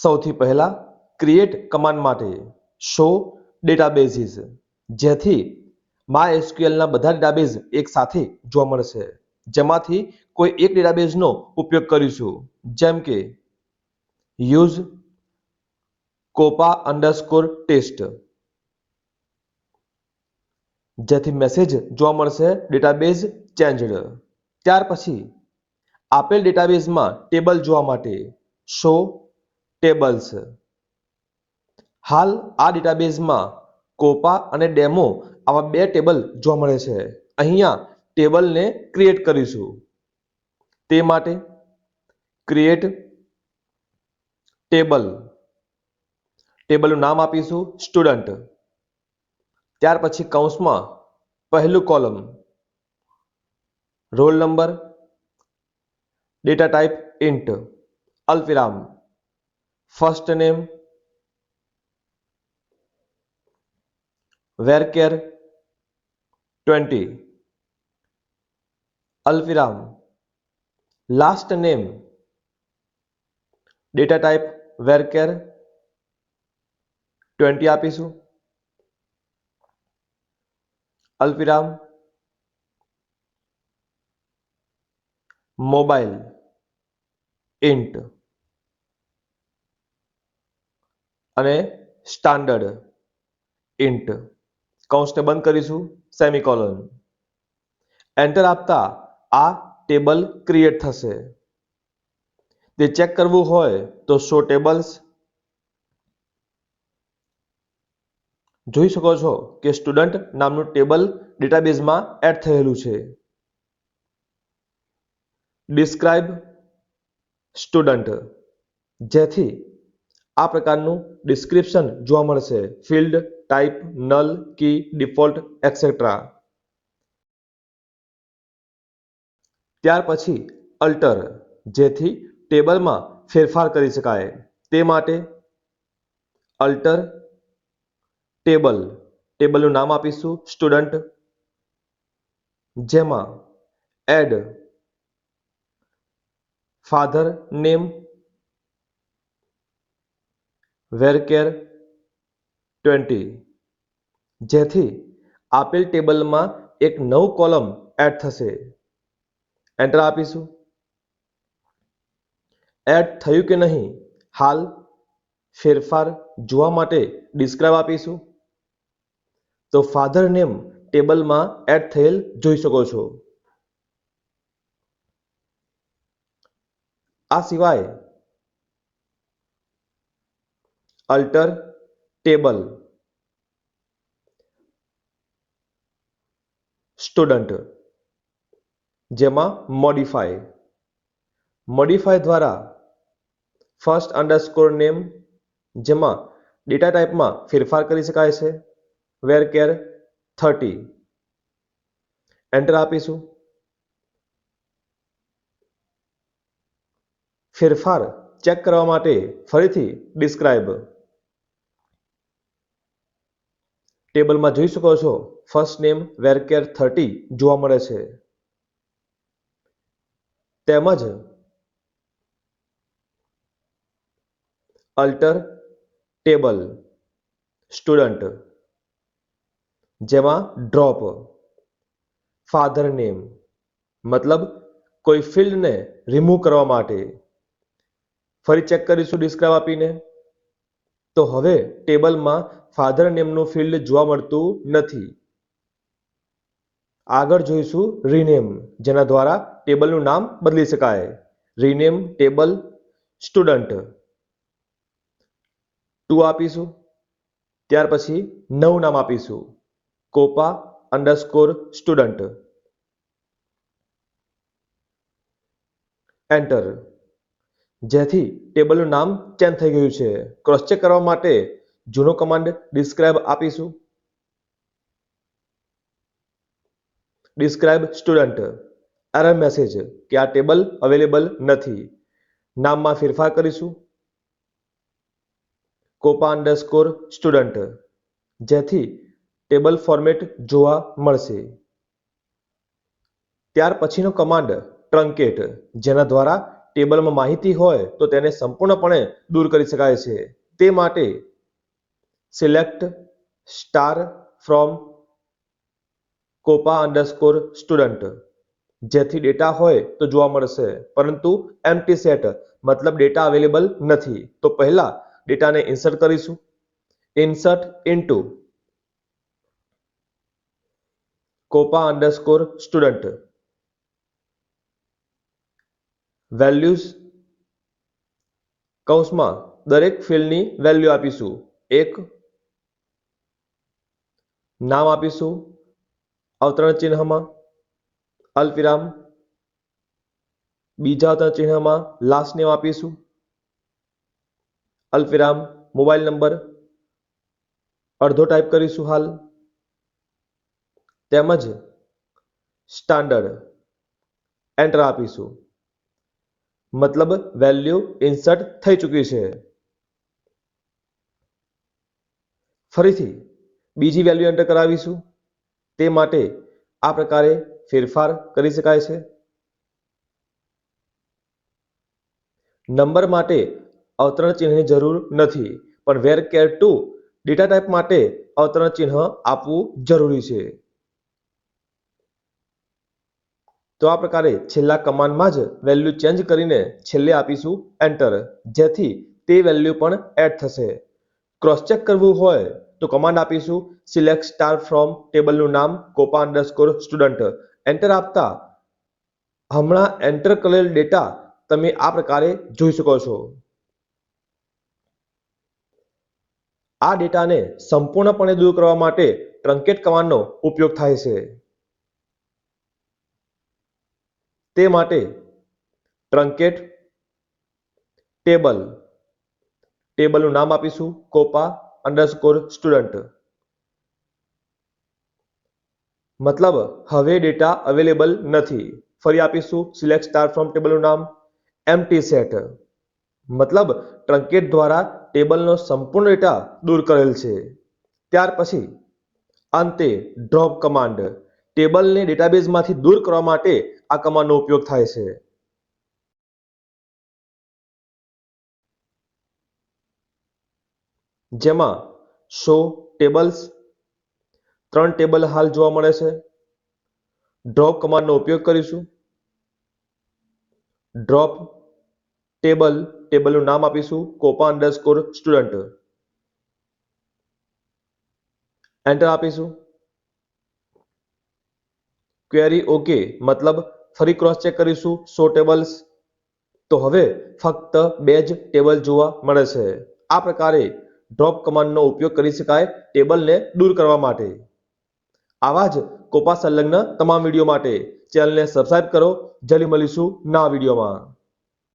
સૌથી પહેલા create command માટે શો ડેટાબેઝીસ જેથી MySQLના બધા ડેટાબેઝ એક સાથે જોવા મળશે. જેમાંથી કોઈ એક ડેટાબેઝનો ઉપયોગ કરીશું. જેમ કે યુઝ કોપા અંડરસ્કોર ટેસ્ટ જેથી મેસેજ જોવા મળશે ડેટાબેઝ ચેન્જડ ત્યાર પછી આપેલ ડેટાબેઝમાં ટેબલ જોવા માટે શો ટેબલ્સ હાલ આ ડેટાબેઝમાં કોપા અને ડેમો આવા બે ટેબલ જોવા મળે છે. અહીંયા ટેબલને ક્રિએટ કરીશું. તે માટે ક્રિએટ ટેબલ ટેબલનું નામ આપીશું સ્ટુડન્ટ ત્યાર પછી કૌંસમાં પહેલું column roll number data type int અલ્પવિરામ. First name varchar twenty અલ્ફિરામ last name data type varchar twenty આપીશું અલ્ફિરામ મોબાઈલ ઇન્ટ અને સ્ટાન્ડર્ડ ઇન્ટ કૌંસને બંધ કરીશું સેમિકોલોન એન્ટર આપતા આ ટેબલ ક્રિએટ થશે. તે ચેક કરવું હોય તો શો ટેબલ્સ જોઈ શકો છો કે સ્ટુડન્ટ નામનું ટેબલ ડેટાબેઝમાં એડ થયેલું છે. ડિસ્ક્રાઇબ સ્ટુડન્ટ જેથી આ પ્રકારનું ડિસ્ક્રિપ્શન જોવા મળશે. Field type null key default etcetera ત્યાર પછી અલ્ટર જેથી ટેબલમાં ફેરફાર કરી શકાય. તે માટે અલ્ટર ટેબલ ટેબલનું નામ આપીશું સ્ટુડન્ટ જેમાં add father name varchar twenty. જેથી આપેલ ટેબલમાં એક નવું કોલમ એડ થશે. એન્ટર આપીશું. એડ થયું કે નહીં? હાલ ફેરફાર જોવા માટે ડિસ્ક્રાઇબ આપીશું. તો ફાધર નેમ ટેબલમાં એડ થયેલ જોઈ શકો છો. આ સિવાય અલ્ટર ટેબલ. સ્ટુડન્ટ. જેમાં મોડિફાય મોડિફાય દ્વારા ફર્સ્ટ અંડરસ્કોર નેમ જેમાં ડેટા ટાઈપમાં ફેરફાર કરી શકાય છે. વેર કેર થર્ટી એન્ટર આપીશું. ફેરફાર ચેક કરવા માટે ફરીથી ડિસ્ક્રાઇબ ટેબલમાં જોઈ શકો છો ફર્સ્ટ નેમ વેરકેર થર્ટી જોવા મળે છે. તેમજ અલ્ટર ટેબલ સ્ટુડન્ટ જેમાં ડ્રોપ ફાધર નેમ મતલબ કોઈ ફિલ્ડને રિમૂવ કરવા માટે. ફરી ચેક કરીશું ડિસ્ક્રાઇબ આપીને. તો હવે ટેબલમાં ફાધર નેમનું ફિલ્ડ જોવા મળતું નથી. આગળ જોઈશું રીનેમ જેના દ્વારા ટેબલનું નામ બદલી શકાય. રીનેમ ટેબલ સ્ટુડન્ટ ટુ આપીશું. ત્યાર પછી નવું નામ આપીશું. કોપા અંડરસ્કોર સ્ટુડન્ટ એન્ટર જેથી ટેબલનું નામ ચેન્જ થઈ ગયું છે. ક્રોસ ચેક કરવા માટે જૂનો કમાન્ડ ડિસ્ક્રાઇબ આપીશું. ડિસ્ક્રાઇબ સ્ટુડન્ટ એરર મેસેજ કે આ ટેબલ અવેલેબલ નથી. નામમાં ફેરફાર કરીશું. કોપા અંડરસ્કોર સ્ટુડન્ટ જેથી ટેબલ ફોર્મેટ જોવા મળશે. ત્યાર પછીનો કમાન્ડ ટ્રંકેટ જેના દ્વારા ટેબલમાં માહિતી હોય તો તેને સંપૂર્ણપણે દૂર કરી શકાય છે. તે માટે select star from copy underscore student જેથી ડેટા હોય તો જોવા મળશે. પરંતુ એમટી સેટ મતલબ ડેટા અવેલેબલ નથી. તો પહેલા ડેટાને ઇન્સર્ટ કરીશું. Insert into copy underscore student values કૌંસમાં દરેક ફિલ્ડની વેલ્યુ આપીશું. એક નામ આપીશું. અવતરણ ચિહ્નમાં અલ્પિરામ બીજા અવતરણ ચિહ્નમાં લાસ્ટ નેમ આપીશું. અલ્પિરામ મોબાઈલ નંબર અડધો ટાઈપ કરીશું હાલ. તેમજ સ્ટાન્ડર્ડ એન્ટર આપીશું. મતલબ વેલ્યુ ઇન્સર્ટ થઈ ચૂકી છે. ફરીથી બીજી વેલ્યુ એન્ટર કરાવીશું. તે માટે આ પ્રકારે ફેરફાર કરી શકાય છે. નંબર માટે અવતરણ ચિહ્નની જરૂર નથી, પણ varchar two data type માટે અવતરણ ચિહ્ન આપવું જરૂરી છે. તો આ પ્રકારે છેલ્લા કમાન્ડમાં જ વેલ્યુ ચેન્જ કરીને છેલ્લે આપીશું એન્ટર જેથી તે વેલ્યુ પણ એડ થશે. ક્રોસ ચેક કરવું હોય તો કમાન્ડ આપીશું. સિલેક્ટ સ્ટાર ફ્રોમ ટેબલનું નામ કોપા અંડરસ્કોર સ્ટુડન્ટ એન્ટર આપતા હમણાં એન્ટર કરેલ ડેટા તમે આ પ્રકારે જોઈ શકો છો. આ ડેટાને સંપૂર્ણપણે દૂર કરવા માટે ટ્રંકેટ કમાન્ડનો ઉપયોગ થાય છે. તે માટે ટ્રંકેટ ટેબલ ટેબલનું નામ આપીશું કોપા અંડરસ્કોર સ્ટુડન્ટ મતલબ હવે ડેટા અવેલેબલ નથી. ફરી આપીશું. સિલેક્ટ સ્ટાર ફ્રોમ ટેબલનું નામ. એમટી સેટ મતલબ ટ્રંકેટ દ્વારા ટેબલનો સંપૂર્ણ ડેટા દૂર કરેલ છે. ત્યાર પછી અંતે ડ્રોપ કમાન્ડ ટેબલને ડેટાબેઝમાંથી દૂર કરવા માટે આ કમાન્ડનો ઉપયોગ થાય છે. જેમાં શો ટેબલ્સ ત્રણ ટેબલ હાલ જોવા મળે છે. ડ્રોપ કમાન્ડનો ઉપયોગ કરીશું. ડ્રોપ ટેબલ ટેબલનું નામ આપીશું કોપા અંડરસ્કોર સ્ટુડન્ટ એન્ટર આપીશું. ક્વેરી ઓકે મતલબ ફરી ક્રોસ ચેક કરીશું સો ટેબલ્સ તો હવે ફક્ત બે જ ટેબલ જોવા મળે છે. આ પ્રકારે ડ્રોપ કમાન્ડનો ઉપયોગ કરી શકાય ટેબલને દૂર કરવા માટે. આવા જ કોપા સંલગ્ન તમામ વીડિયો માટે ચેનલને સબસ્ક્રાઇબ કરો. જલ્દી મળીશું ના વિડીયોમાં